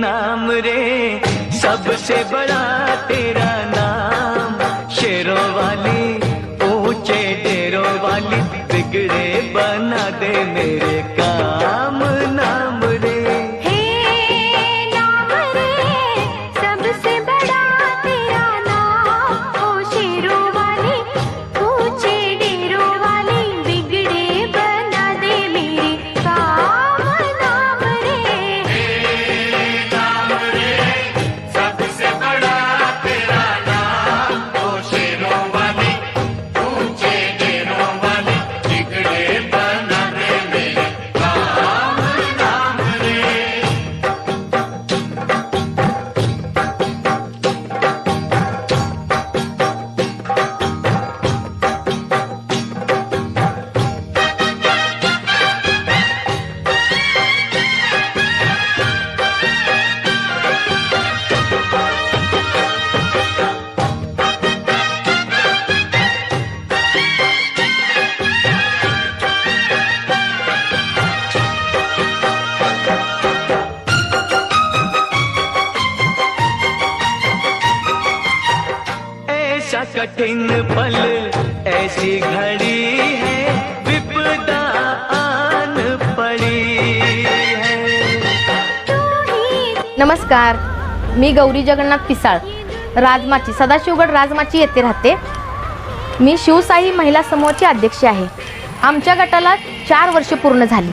नाम रे। सबसे बड़ा तेरा नाम। शेरों वाली, ऊँचे डेरों वाली, बिगड़े बना दे मेरे काम। पल ऐसी घड़ी है विपदा आन पड़ी है। नमस्कार मी गौरी जगन्नाथ पिसाळ राजमाची सदाशिवगड राजमाची येथे राहते. मी शिवसाई महिला समूहाची अध्यक्ष आहे. आमच्या गटाला चार वर्षे पूर्ण झाली.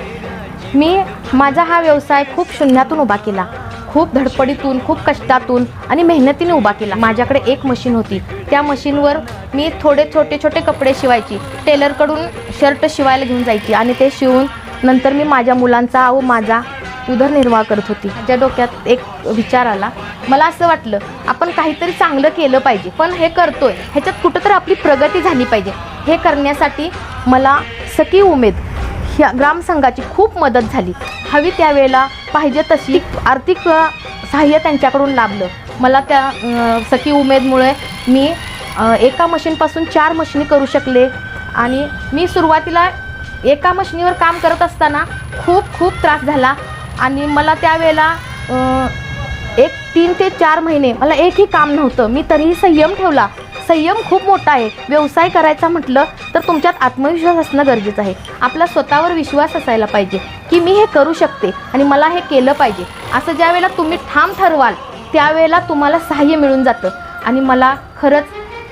मी माझा हा व्यवसाय खूप शून्यातून उभा केला. खूप धडपडीतून खूप कष्टातून आणि मेहनतीने उभा केला. माझ्याकडे एक मशीन होती. त्या मशीनवर मी थोडे छोटे छोटे कपडे शिवायची. टेलरकडून शर्ट शिवायला घेऊन जायची आणि ते शिवून नंतर मी माझ्या मुलांचा व माझा उदरनिर्वाह करत होती. माझ्या डोक्यात एक विचार आला. मला असं वाटलं आपण काहीतरी चांगलं केलं पाहिजे. पण हे करतोय. ह्याच्यात कुठंतरी आपली प्रगती झाली पाहिजे. हे करण्यासाठी मला सखी उमेद ह्या ग्रामसंघाची खूप मदत झाली. हवी त्यावेळेला पाहिजे तशी आर्थिक सहाय्य त्यांच्याकडून लाभलं. मला त्या सखी उमेदमुळे मी एका मशीनपासून चार मशीनी करू शकले. आणि मी सुरुवातीला एका मशीनीवर काम करत असताना खूप खूप त्रास झाला. आणि मला त्यावेळेला एक तीन ते चार महिने मला एकही काम नव्हतं. मी तरीही संयम ठेवला. संयम खूप मोठा आहे. व्यवसाय करायचा म्हटलं तर तुमच्यात आत्मविश्वास असणं गरजेचं आहे. आपला स्वतःवर विश्वास असायला पाहिजे की मी हे करू शकते आणि मला हे केलं पाहिजे. असं ज्या वेळेला तुम्ही ठाम ठरवाल त्यावेळेला तुम्हाला सहाय्य मिळून जातं. आणि मला खरंच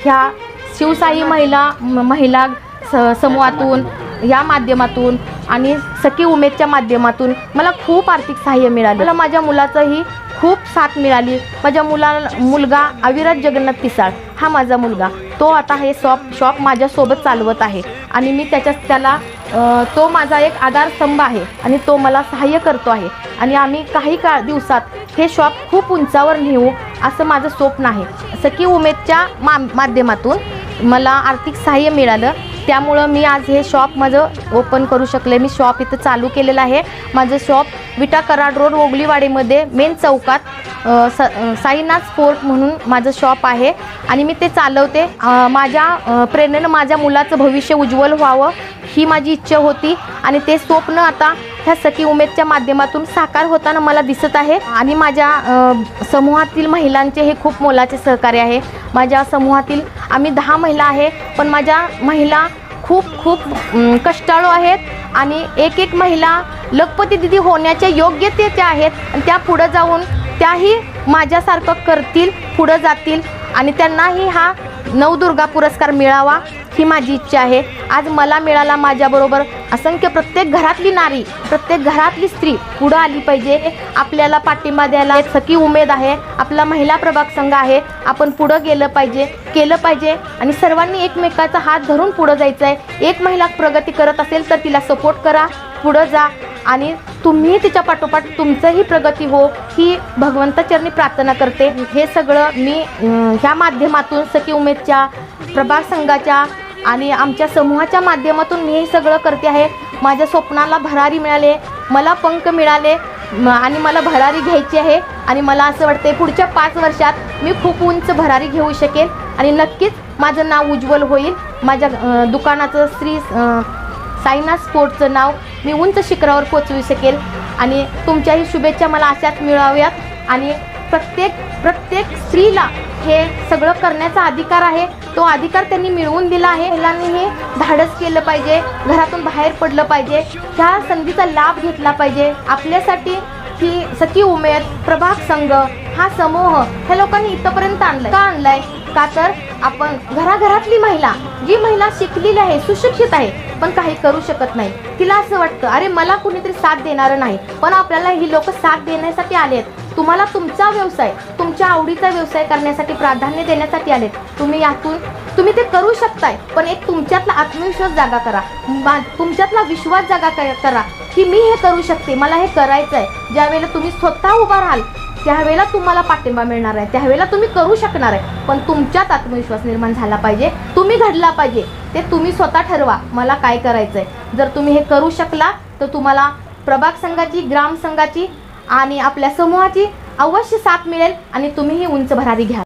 ह्या शिवसाई महिला म- महिला स समूहातून या माध्यमातून आणि सखी उमेदच्या माध्यमातून मला खूप आर्थिक सहाय्य मिळालं. मला माझ्या मुलाचंही खूप साथ मिळाली. माझ्या मुला मुलगा अविराज जगन्नाथ पिसाळ हा माझा मुलगा. तो आता हे शॉप शॉप माझ्यासोबत चालवत आहे. आणि मी त्याच्यात त्याला तो माझा एक आधारस्तंभ आहे आणि तो मला सहाय्य करतो आहे. आणि आम्ही काही काळ दिवसात हे शॉप खूप उंचावर नेऊ असं माझं स्वप्न आहे. सखी उमेदच्या मा माध्यमातून मला आर्थिक सहाय्य मिळालं. त्यामुळं मी आज हे शॉप माझं ओपन करू शकले. मी शॉप इथं चालू केलेलं आहे. माझं शॉप विटा कराड रोड ओगलीवाडीमध्ये मेन चौकात स साईनाथ स्पोर्ट म्हणून माझं शॉप आहे. आणि मी ते चालवते. माझ्या प्रेरणेनं माझ्या मुलाचं भविष्य उज्ज्वल व्हावं ही माझी इच्छा होती. आणि ते स्वप्न आता ह्या सखी उमेदच्या माध्यमातून साकार होताना मला दिसत आहे. आणि माझ्या समूहातील महिलांचे हे खूप मोलाचे सहकार्य आहे. माझ्या समूहातील आम्ही दहा महिला आहे पण माझ्या महिला खूप खूप कष्टाळू आहेत. आणि एक एक महिला लखपती दिदी होण्याच्या योग्यतेच्या आहेत. आणि त्या पुढं जाऊन त्याही माझ्यासारखं करतील पुढं जातील. आणि त्यांनाही हा नवदुर्गा पुरस्कार मिळावा. ही माझी इच्छा आहे. आज मला मिळाला माझ्याबरोबर असंख्य प्रत्येक घरातली नारी प्रत्येक घरातली स्त्री पुढं आली पाहिजे. आपल्याला पाठिंबा द्यायला एक सखी उमेद आहे. आपला महिला प्रभाग संघ आहे. आपण पुढं गेलं पाहिजे केलं पाहिजे आणि सर्वांनी एकमेकाचा हात धरून पुढं जायचं आहे एक महिला प्रगती करत असेल तर तिला सपोर्ट करा पुढं जा आणि तुम्ही तिच्या पाठोपाठ तुमचंही प्रगती हो ही भगवंताचरणी प्रार्थना करते. हे सगळं मी ह्या माध्यमातून सखी उमेदच्या प्रभाग संघाच्या आणि आमच्या समूहाच्या माध्यमातून मी हे सगळं करते आहे. माझ्या स्वप्नाला भरारी मिळाले मला पंख मिळाले म- आणि मला भरारी घ्यायची आहे. आणि मला असं वाटते पुढच्या पाच वर्षात मी खूप उंच भरारी घेऊ शकेल आणि नक्कीच माझं नाव उज्ज्वल होईल. माझ्या दुकानाचं श्री साईना स्पोर्टचं नाव मी उंच शिखरावर पोचवू शकेल. आणि तुमच्याही शुभेच्छा मला अशाच मिळाव्यात. आणि प्रत्येक प्रत्येक स्त्रीला हे सगळं करण्याचा अधिकार आहे. तो अधिकार त्यांनी मिळवून दिला आहे. महिलांनी हे धाडस केलं पाहिजे. घरातून बाहेर पडलं पाहिजे. ह्या संधीचा लाभ घेतला पाहिजे. आपल्यासाठी ही सखी उमेद प्रभाग संघ हा समूह ह्या लोकांनी इथपर्यंत आणलाय. का आणलाय? का तर आपण घराघरातली महिला जी महिला शिकलेली आहे सुशिक्षित आहे पण काही करू शकत नाही. तिला असं वाटतं अरे मला कुणीतरी साथ देणारं नाही. पण आपल्याला ही लोक साथ देण्यासाठी आले आहेत तुम्हाला तुमचा व्यवसाय तुमच्या आवडीचा व्यवसाय करण्यासाठी प्राधान्य देण्यासाठी आलेत. तुम्ही यातून तुम्ही ते करू शकताय पण एक तुमच्यातला आत्मविश्वास जागा करा. तुमच्यातला विश्वास जागा क- करा की मी हे करू शकते मला हे करायचं आहे ज्यावेळेला तुम्ही स्वतः उभा राहाल त्यावेळेला तुम्हाला पाठिंबा मिळणार आहे. त्यावेळेला तुम्ही करू शकणार आहे. पण तुमच्यात आत्मविश्वास निर्माण झाला पाहिजे तुम्ही घडला पाहिजे ते तुम्ही स्वतः ठरवा मला काय करायचं आहे जर तुम्ही हे करू शकला तर तुम्हाला प्रभाग संघाची ग्राम संघाची आणि आपल्या समूहाची अवश्य साथ मिळेल आणि तुम्हीही उंच भरारी घ्या